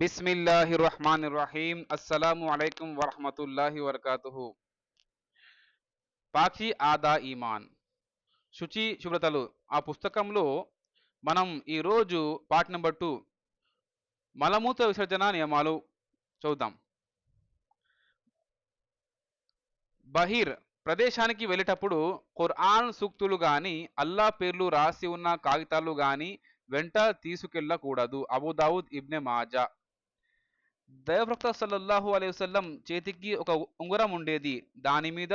బిస్మిల్లాహి రహమాన్ రహీం అస్సలాము అలైకుం వరహమతుల్లాహి వరకాతుహు. పాకి ఆదా ఈమాన్. శుచి శుభ్రతలు. ఆ పుస్తకంలో మనం ఈరోజు పార్ట్ నెంబర్ టూ మలమూత్ర విసర్జన నియమాలు చూద్దాం బహిర్ ప్రదేశానికి వెళ్ళేటప్పుడు ఖుర్ఆన్ సూక్తులు గాని అల్లా పేర్లు రాసి ఉన్న కాగితాలు కానీ వెంట తీసుకెళ్ళకూడదు. అబుదావుద్ ఇబ్నె మాజా. దైవప్రక్త సల్లల్లాహు అలైహి వసల్లం చేతికి ఒక ఉంగరం ఉండేది. దాని మీద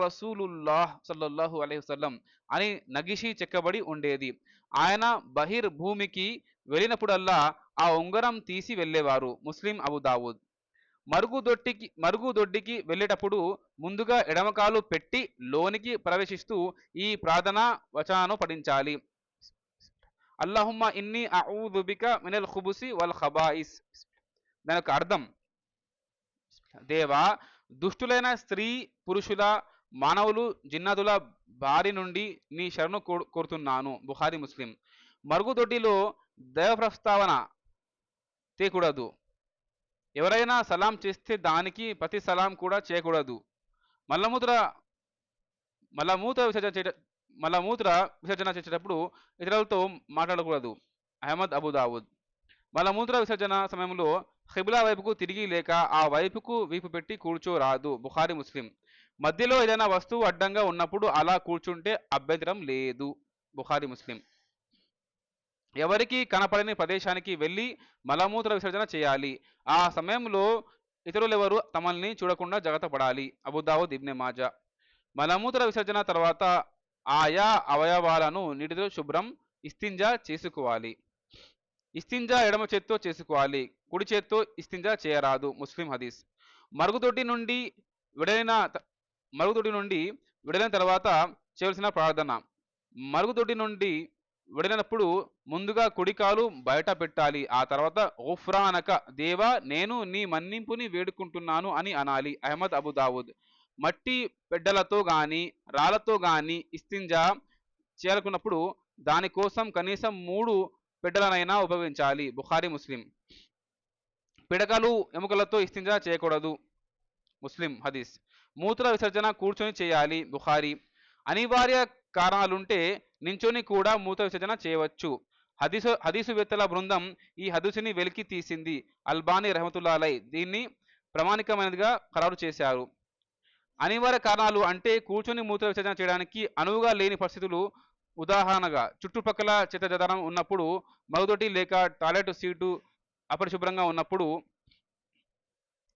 రసూలుల్లాహ్ సల్లల్లాహు అలైహి వసల్లం అని నగిషి చెక్కబడి ఉండేది. ఆయన బహిర్ భూమికి వెళ్ళినప్పుడల్లా ఆ ఉంగరం తీసి వెళ్ళేవారు ముస్లిం అబుదావుద్ మరుగుదొడ్డికి మరుగుదొడ్డికి వెళ్ళేటప్పుడు ముందుగా ఎడమకాలు పెట్టి లోనికి ప్రవేశిస్తూ ఈ ప్రార్థన వచనాను పఠించాలి. అల్లహుమ్మ ఇన్ని అఊదుబిక మినల్ ఖుబుసి వల్ ఖబాయిస్ దాని యొక్క అర్థం దేవా దుష్టులైన స్త్రీ పురుషుల మానవులు జిన్నదుల బారి నుండి నీ శరణు కోరుతున్నాను. బుహారి ముస్లిం. మరుగుదొడ్డిలో దైవ ప్రస్తావన చేయకూడదు ఎవరైనా సలాం చేస్తే దానికి ప్రతి సలాం కూడా చేయకూడదు. మల్లమూత్ర మల్లమూత్ర విసర్జన చేయ మల్లమూత్ర విసర్జన చేసేటప్పుడు ఇతరులతో మాట్లాడకూడదు. అహ్మద్ అబుదావుద్ మల్లమూత్ర విసర్జన సమయంలో ఖిబ్లా వైపుకు తిరిగి లేక ఆ వైపుకు వీపు పెట్టి కూర్చోరాదు. బుఖారి ముస్లిం. మధ్యలో ఏదైనా వస్తువు అడ్డంగా ఉన్నప్పుడు అలా కూర్చుంటే అభ్యంతరం లేదు. బుఖారి ముస్లిం. ఎవరికి కనపడని ప్రదేశానికి వెళ్ళి మలమూత్ర విసర్జన చేయాలి. ఆ సమయంలో ఇతరులెవరు తమల్ని చూడకుండా జాగ్రత్త పడాలి. అబుదావుద్ ఇబ్నె మాజా. మలమూత్ర విసర్జన తర్వాత ఆయా అవయవాలను నీటితో శుభ్రం ఇస్తింజా చేసుకోవాలి. ఇస్తింజా ఎడమ చేత్తో చేసుకోవాలి కుడి చేత్తో ఇస్తింజా చేయరాదు. ముస్లిం హదీస్. మరుగుదొడ్డి నుండి విడైన త- మరుగుదొడ్డి నుండి విడైన తర్వాత చేయవలసిన ప్రార్థన. మరుగుదొడ్డి నుండి విడినప్పుడు ముందుగా కుడికాలు బయట పెట్టాలి. ఆ తర్వాత ఓఫ్రానక దేవా నేను నీ మన్నింపుని వేడుకుంటున్నాను అని అనాలి. అహ్మద్ అబుదావుద్ మట్టి పెడ్డలతో గాని రాళ్ళతో గాని ఇస్తింజా చేరుకున్నప్పుడు దానికోసం కనీసం మూడు పెడ్డలనైనా ఉపయోగించాలి. బుఖారి ముస్లిం. పిడకలు ఎముకలతో ఇస్తింజా చేయకూడదు. ముస్లిం హదీస్. మూత్ర విసర్జన కూర్చొని చేయాలి. బుఖారి. అనివార్య కారణాలుంటే నించొని కూడా మూత్ర విసర్జన చేయవచ్చు. హదీసు హదీసువేత్తల బృందం ఈ హదీసుని వెలికి తీసింది. అల్బానీ రహమతుల్లాలై దీన్ని ప్రామాణికమైనదిగా ఖరారు చేశారు. అనివార్య కారణాలు అంటే కూర్చొని మూత్ర విసర్జన చేయడానికి అనువుగా లేని పరిస్థితులు ఉదాహరణగా చుట్టుపక్కల చెత్త ఉన్నప్పుడు మరుగుదొడ్డి లేక టాయిలెట్ సీటు అపరిశుభ్రంగా ఉన్నప్పుడు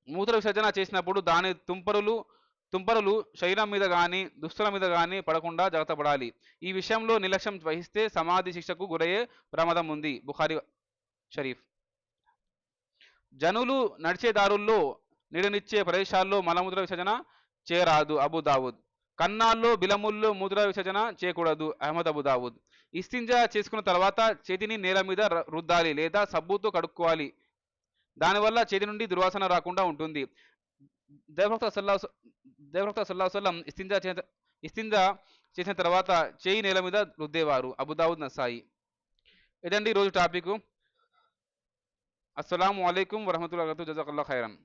మూత్ర విసర్జన చేసినప్పుడు దాని తుంపరులు తుంపరులు శరీరం మీద కానీ దుస్తుల మీద కానీ పడకుండా జాగ్రత్త పడాలి. ఈ విషయంలో నిర్లక్ష్యం వహిస్తే సమాధి శిక్షకు గురయ్యే ప్రమాదం ఉంది. బుఖారి షరీఫ్. జనులు నడిచే దారుల్లో నీడనిచ్చే ప్రదేశాల్లో మలమూత్ర విసర్జన చేయరాదు. అబుదావుద్ కన్నాల్లో బిలముల్లో మూత్ర విసర్జన చేయకూడదు. అహ్మద్ అబుదావుద్ ఇస్తింజా చేసుకున్న తర్వాత చేతిని నేల మీద రుద్దాలి లేదా సబ్బుతో కడుక్కోవాలి. దానివల్ల చేతి నుండి దుర్వాసన రాకుండా ఉంటుంది. దేవభక్త సల్లా దేవభక్త సల్లా సల్లం ఇస్తింజా ఇస్తింజా చేసిన తర్వాత చేయి నేల మీద రుద్దేవారు. అబుదావుద్ నసాయి ఇదండి ఈరోజు టాపిక్. అస్సలం అయికం వరహమతుల్లా జజాకల్లా ఖైరన్.